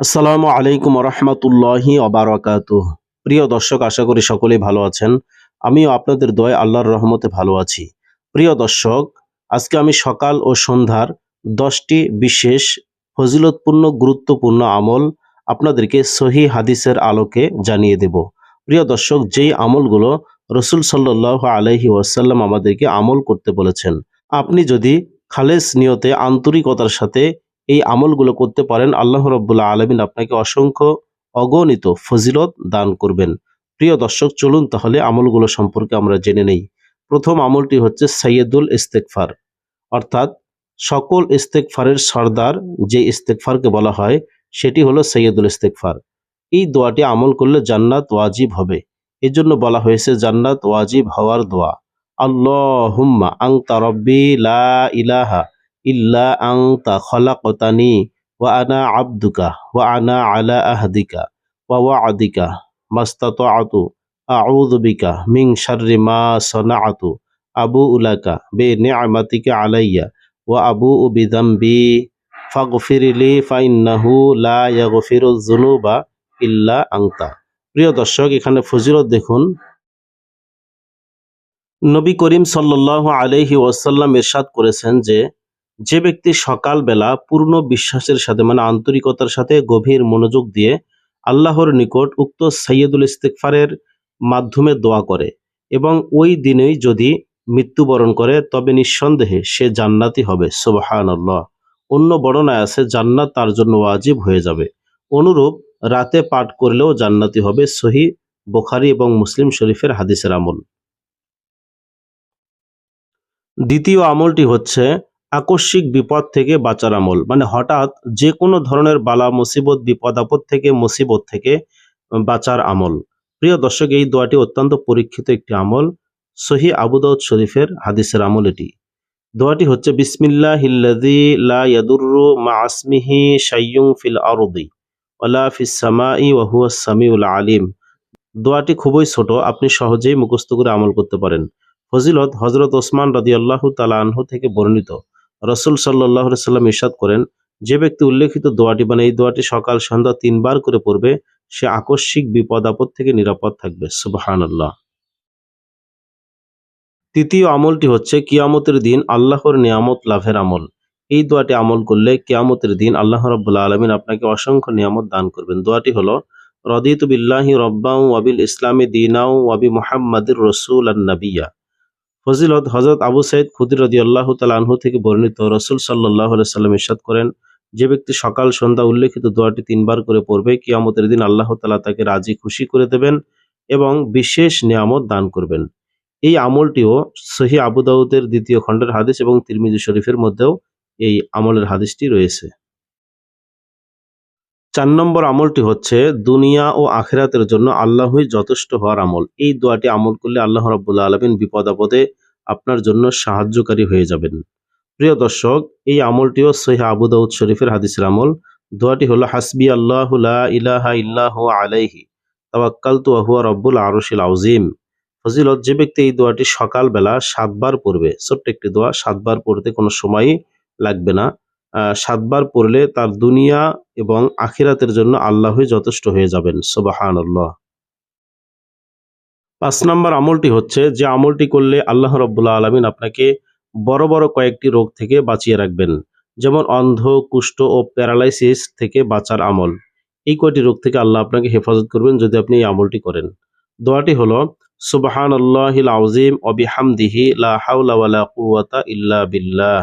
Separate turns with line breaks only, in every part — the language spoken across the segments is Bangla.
আসসালামু আলাইকুম রহমতুল্লাহি অবারকাত প্রিয় দর্শক, আশা করি সকলেই ভালো আছেন। আমিও আপনাদের দয় আল্লাহর রহমতে ভালো আছি। প্রিয় দর্শক, আজকে আমি সকাল ও সন্ধ্যার দশটি বিশেষ, ফজিলতপূর্ণ, গুরুত্বপূর্ণ আমল আপনাদেরকে সহি হাদিসের আলোকে জানিয়ে দেব। প্রিয় দর্শক, যেই আমলগুলো রসুল সাল্লাহ আলহি ওয়াসাল্লাম আমাদেরকে আমল করতে বলেছেন, আপনি যদি খালেস নিয়তে, আন্তরিকতার সাথে এই আমলগুলো করতে পারেন। আল্লাহ রব্বুল্লাহ আলমিন আপনাকে অসংখ্য অগণিত ফজিলত দান করবেন। প্রিয় দর্শক, চলুন তাহলে আমলগুলো সম্পর্কে আমরা জেনে নেই। প্রথম আমলটি হচ্ছে সৈয়দুল ইস্তেকফার অর্থাৎ সকল ইস্তেকফারের সর্দার যে ইস্তেকফারকে বলা হয়, সেটি হলো সৈয়দুল ইস্তেকফার এই দোয়াটি আমল করলে জান্নাত ওয়াজিব হবে। এজন্য বলা হয়েছে, জান্নাত ওয়াজিব হওয়ার দোয়া। আল্লাহ হুম্মা আং রব্বি লা ইলাহা ইল্লা আংতা খলাকতানি ওয়া আনা আবদুকা ওয়া আনা আলা আহদিকা ওয়া ওয়াদিকা মাস্তাতআতু আউযু বিকা মিন শাররি মা সানাআতু আবু উলাকা বে নি'মাতিকা আলাইয়া ওয়া আবু বিযামবি ফাগফিরলি ফাইন্নাহু লা ইয়াগফিরু যুনুবা ইল্লা আংতা প্রিয় দর্শক, এখানে ফজিলত দেখুন, নবী করিম সাল্লাল্লাহু আলাইহি ওয়াসাল্লাম ইরশাদ করেছেন যে যে ব্যক্তি সকালবেলা পূর্ণ বিশ্বাসের সাথে মানে আন্তরিকতার সাথে গভীর মনোযোগ দিয়ে আল্লাহর নিকট উক্ত সৈয়দুল ইস্তেকফারের মাধ্যমে দোয়া করে এবং ওই দিনেই যদি মৃত্যুবরণ করে, তবে নিঃসন্দেহে সে জান্নাতি হবে। সুবাহান আল্লাহ অন্য বর্ণনায় আছে, জান্নাত তার জন্য ওয়াজিব হয়ে যাবে। অনুরূপ রাতে পাঠ করলেও জান্নাতি হবে সহি বোখারি এবং মুসলিম শরীফের হাদিসের আমল। দ্বিতীয় আমলটি হচ্ছে আকস্মিক বিপদ থেকে বাঁচার আমল। মানে হঠাৎ যে কোনো ধরনের বালা, মুসিবত, বিপদ, আপদ থেকে, মুসিবত থেকে বাঁচার আমল। প্রিয় দর্শক, এই দোয়াটি অত্যন্ত পরীক্ষিত একটি আমল। সহি আবুদাউদ শরীফের হাদিসের আমল এটি। দোয়াটি হচ্ছে বিসমিল্লাহ হিল্লাদি লা ইয়াদুররু মা আসমিহি শাইয়ুং ফিল আরদি ওয়ালা ফিস সামাই ওয়া হুয়া সামিউল আলিম। দোয়াটি খুবই ছোট, আপনি সহজেই মুখস্থ করে আমল করতে পারেন। ফজিলত হজরত ওসমান রাদি আল্লাহ তালা আনহু থেকে বর্ণিত। রসুল সাল্লাহ সাল্লাম ইরশাদ করেন, যে ব্যক্তি উল্লেখিত দোয়াটি মানে এই দোয়াটি সকাল সন্ধ্যা তিনবার করে পড়বে, সে আকস্মিক বিপদ আপদ থেকে নিরাপদ থাকবে। সুবাহান আল্লাহ তৃতীয় আমলটি হচ্ছে কিয়ামতের দিন আল্লাহর নিয়ামত লাভের আমল। এই দোয়াটি আমল করলে কিয়ামতের দিন আল্লাহ রব্বুল্লা আলমিন আপনাকে অসংখ্য নিয়ামত দান করবেন। দোয়াটি হলো, রদিত বিল্লাহি রব্বাউ ওয়াবিল ইসলামী দিনাউ ওয়াবি মোহাম্মদুর রসুল নবিয়া। ফজিলত হজরত আবু সাইদ খুদির রদি আল্লাহ তালাহু থেকে বর্ণিত রসুল সাল্লাহ সাল্লাম ইরশাদ করেন, যে ব্যক্তি সকাল, সন্ধ্যা উল্লেখিত দোয়াটি তিনবার করে পড়বে, কিয়ামতের দিন আল্লাহ তালা তাকে রাজি, খুশি করে দেবেন এবং বিশেষ নিয়ামত দান করবেন। এই আমলটিও সহি আবু দাউদের দ্বিতীয় খণ্ডের হাদিস এবং তিরমিজি শরীফের মধ্যেও এই আমলের হাদিসটি রয়েছে। চার নম্বর আমলটি হচ্ছে দুনিয়া ও আখেরাতের জন্য আল্লাহই যথেষ্ট হওয়ার আমল। এই দোয়াটি আমল করলে আল্লাহ রাবুল্লাহ আলমিন বিপদ আপদে আপনার জন্য সাহায্যকারী হয়ে যাবেন। প্রিয় দর্শক, এই আমলটিও সহি আবু দাউদ শরীফের হাদিসের আমল। দোয়াটি হলো, হাসবি আল্লাহ ইলাহা ইল্লাহ আলাইহি তাওয়াক্কাল তু আহুয়া রব্বুল আরশিল আউজিম ফজিলত, যে ব্যক্তি এই দোয়াটি সকালবেলা সাতবার পড়বে, ছোট্ট একটি দোয়া, সাতবার পড়তে কোনো সময়ই লাগবে না। সাতবার পড়লে তার দুনিয়া এবং আখিরাতের জন্য আল্লাহই যথেষ্ট হয়ে যাবেন। সোবাহান আল্লাহ পাঁচ নম্বর আমলটি হচ্ছে যে আমলটি করলে আল্লাহ রব্বুল্লাহ আলমিন আপনাকে বড় বড় কয়েকটি রোগ থেকে বাঁচিয়ে রাখবেন। যেমন অন্ধ, কুষ্ঠ ও প্যারালাইসিস থেকে বাঁচার আমল। এই কয়টি রোগ থেকে আল্লাহ আপনাকে হেফাজত করবেন যদি আপনি এই আমলটি করেন। দোয়াটি হলো সুবাহান আল্লাহিল আউজিম অবিহামদিহি লা হাউলা ইল্লা বিল্লাহ।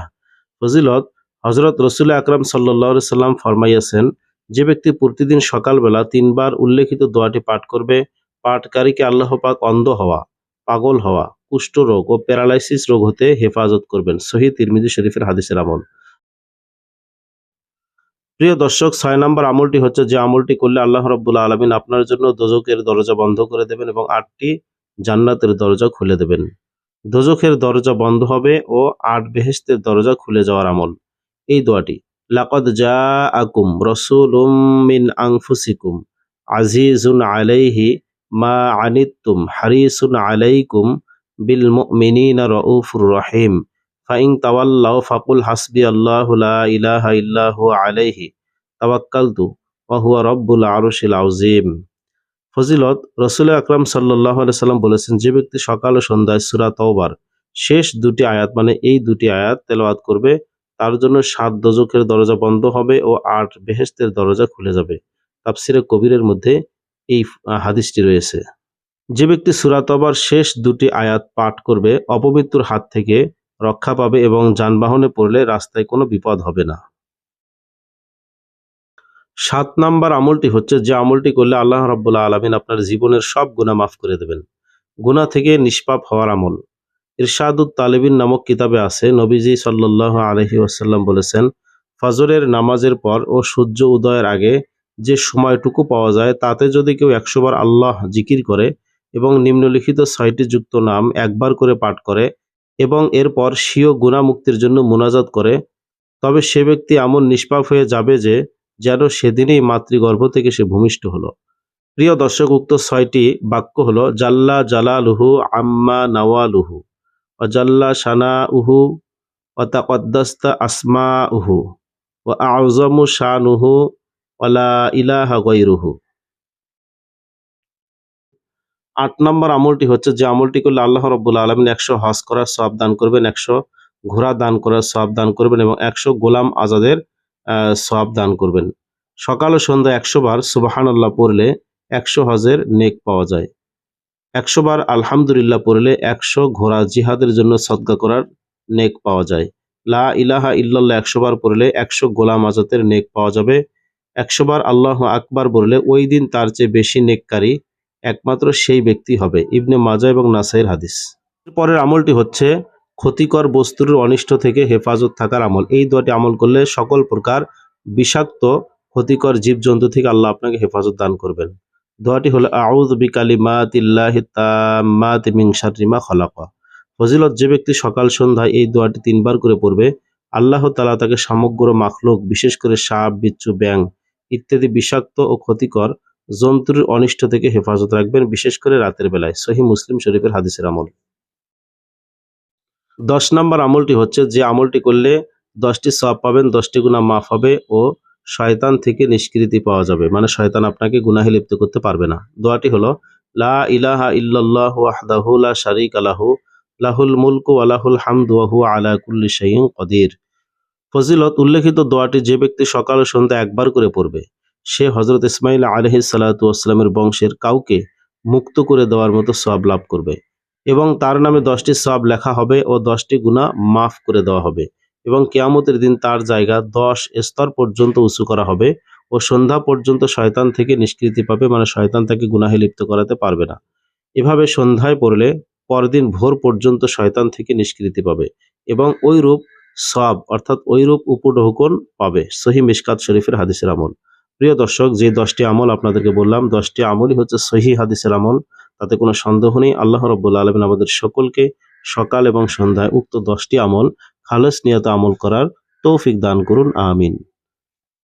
ফজিলত হজরত রসুল আকরাম সাল্লাহ সাল্লাম ফরমাইয়াছেন, যে ব্যক্তি প্রতিদিন সকালবেলা তিনবার উল্লেখিত দোয়াটি পাঠ করবে, পাঠকারীকে আল্লাহ পাক অন্ধ হওয়া, পাগল হওয়া, কুষ্ঠ রোগ ও প্যারালাইসিস রোগ হতে হেফাজত করবেন। শহীদ তিরমিজি শরীফের হাদিসের আমল। প্রিয় দর্শক, ছয় নম্বর আমলটি হচ্ছে যে আমলটি করলে আল্লাহ রব্বুল্লা আলমিন আপনার জন্য দোজকের দরজা বন্ধ করে দেবেন এবং আটটি জান্নাতের দরজা খুলে দেবেন। দোজখের দরজা বন্ধ হবে ও আট বেহেস্তের দরজা খুলে যাওয়ার আমল। এই দোয়াটি। লাকদ জা আকুম রসুলুম মিন আংফুসিকুম আজিজুন আলাইহি মা আনিত্তুম হারিসুন আলাইকুম বিল মুমিনিনা রউফুর রহিম। ফাইং তাওয়াল্লাও ফাকুল হাসবি আল্লাহু লা ইলাহা ইল্লাহু আলাইহি। তাওয়াক্কালতু ওহুয়া রব্বুল আরশিল আউজিম ফজিলত, রসুল আকরাম সাল্লাহ সাল্লাম বলেছেন, যে ব্যক্তি সকাল ও সন্ধ্যায় সুরা তওবার শেষ দুটি আয়াত মানে এই দুটি আয়াত তেলাওয়াত করবে তার জন্য সাত দজকের দরজা বন্ধ হবে ও আট বেহেস্তের দরজা খুলে যাবে। তাফসিরে কবিরের মধ্যে এই হাদিসটি রয়েছে। যে ব্যক্তি সুরাতবার শেষ দুটি আয়াত পাঠ করবে অপমৃত্যুর হাত থেকে রক্ষা পাবে এবং যানবাহনে পড়লে রাস্তায় কোনো বিপদ হবে না। সাত নাম্বার আমলটি হচ্ছে যে আমলটি করলে আল্লাহ রাব্বুল্লাহ আলমিন আপনার জীবনের সব গুণা মাফ করে দেবেন। গুণা থেকে নিষ্পাপ হওয়ার আমল। ইরশাদুত তালেবিন নামক কিতাবে আছে। নবীজি সাল্লাহ আলহি ওয়াসাল্লাম বলেছেন, ফজরের নামাজের পর ও সূর্য উদয়ের আগে যে সময়টুকু পাওয়া যায়, তাতে যদি কেউ একশোবার আল্লাহ জিকির করে এবং নিম্নলিখিত ছয়টি যুক্ত নাম একবার করে পাঠ করে এবং এরপর স্বীয় গুণা মুক্তির জন্য মোনাজাত করে, তবে সে ব্যক্তি এমন নিষ্পাপ হয়ে যাবে যে, যেন সেদিনই মাতৃগর্ভ থেকে সে ভূমিষ্ঠ হলো। প্রিয় দর্শক, উক্ত ছয়টি বাক্য হলো, জাল্লা জালালুহু আম্মা নাওয়ালুহু। অজাল্লা শানা উহু অতাকদ্দাস্তা আসমা উহু ও আউজমু শানুহু ওলা ইলাহা গৈরুহু আট নম্বর আমলটি হচ্ছে যে আমলটি করলে আল্লাহ রব্বুল আলমিন একশো হজ করার সব দান করবেন, একশো ঘোড়া দান করার সব দান করবেন এবং একশো গোলাম আজাদের সব দান করবেন। সকাল ও সন্ধ্যা একশো বার সুবাহান আল্লাহ পড়লে একশো হজের নেক পাওয়া যায়। একশো বার আলহামদুলিল্লাহ পড়লে একশো ঘোড়া জিহাদের জন্য সদকা করার নেক পাওয়া যায়। লা ইলাহা ইল্লাল্লাহ একশো বার পড়লে একশো গোলাম আজাতের নেক পাওয়া যাবে। একশো বার আল্লাহ আকবার বললে ওই দিন তার চেয়ে বেশি নেককারী একমাত্র সেই ব্যক্তি হবে। ইবনে মাজা এবং নাসাইর হাদিস। পরের আমলটি হচ্ছে ক্ষতিকর বস্তুর অনিষ্ট থেকে হেফাজত থাকার আমল। এই দোয়াটি আমল করলে সকল প্রকার বিষাক্ত, ক্ষতিকর জীবজন্তু থেকে আল্লাহ আপনাকে হেফাজত দান করবেন। দোয়াটি হলো আউদ বিকালিমাতিল্লাহি তাম্মাতি মিন শাররি মা ফজিলত, যে ব্যক্তি সকাল, সন্ধ্যায় এই দোয়াটি তিনবার করে পড়বে, আল্লাহ তালা তাকে সমগ্র মাখলুক, বিশেষ করে সাপ, বিচ্ছু ব্যাং ইত্যাদি বিষাক্ত ও ক্ষতিকর জন্তুর অনিষ্ট থেকে হেফাজত রাখবেন, বিশেষ করে রাতের বেলায়। সহি মুসলিম শরীফের হাদিসের আমল। দশ নম্বর আমলটি হচ্ছে, যে আমলটি করলে দশটি সব পাবেন, দশটি গুণা মাফ হবে ও শয়তান থেকে নিষ্কৃতি পাওয়া যাবে। মানে শয়তান আপনাকে গুনাহে লিপ্ত করতে পারবে না। দোয়াটি হলো, লা ইলাহা ইল্লাল্লাহু ওয়াহদাহু লা শারীকা লাহু, লাহুল মুলকু ওয়া লাহুল হামদু ওয়া হুয়া আলা কুল্লি শাইইন কদির। ফজিলত, উল্লেখিত দোয়াটি যে ব্যক্তি সকাল ও সন্ধ্যা একবার করে পড়বে, সে হজরত ইসমাইল আলহি সালাতামের বংশের কাউকে মুক্ত করে দেওয়ার মতো সব লাভ করবে। এবং তার নামে দশটি সব লেখা হবে ও দশটি গুণা মাফ করে দেওয়া হবে। এবং কেয়ামতের দিন তার জায়গা দশ স্তর পর্যন্ত উঁচু করা হবে ও সন্ধ্যা পর্যন্ত শয়তান থেকে নিষ্কৃতি পাবে মানে শয়তান তাকে গুনাহে লিপ্ত করাতে পারবে না। এভাবে সন্ধ্যায় পড়লে পরদিন ভোর পর্যন্ত শয়তান থেকে নিষ্কৃতি পাবে এবং ওই রূপ সব অর্থাৎ ওই রূপ উপঢৌকন পাবে, সহি মিশকাত শরীফের হাদিসের আমল। প্রিয় দর্শক, যে দশটি আমল আপনাদেরকে বললাম, দশটি আমলই হচ্ছে সহি হাদিসের আমল, তাতে কোনো সন্দেহ নেই। আল্লাহ রব্বুল্লা আলমিন আমাদের সকলকে সকাল এবং সন্ধ্যায় উক্ত দশটি আমল খালেস নিয়ত আমল করার তৌফিক দান করুন আমিন।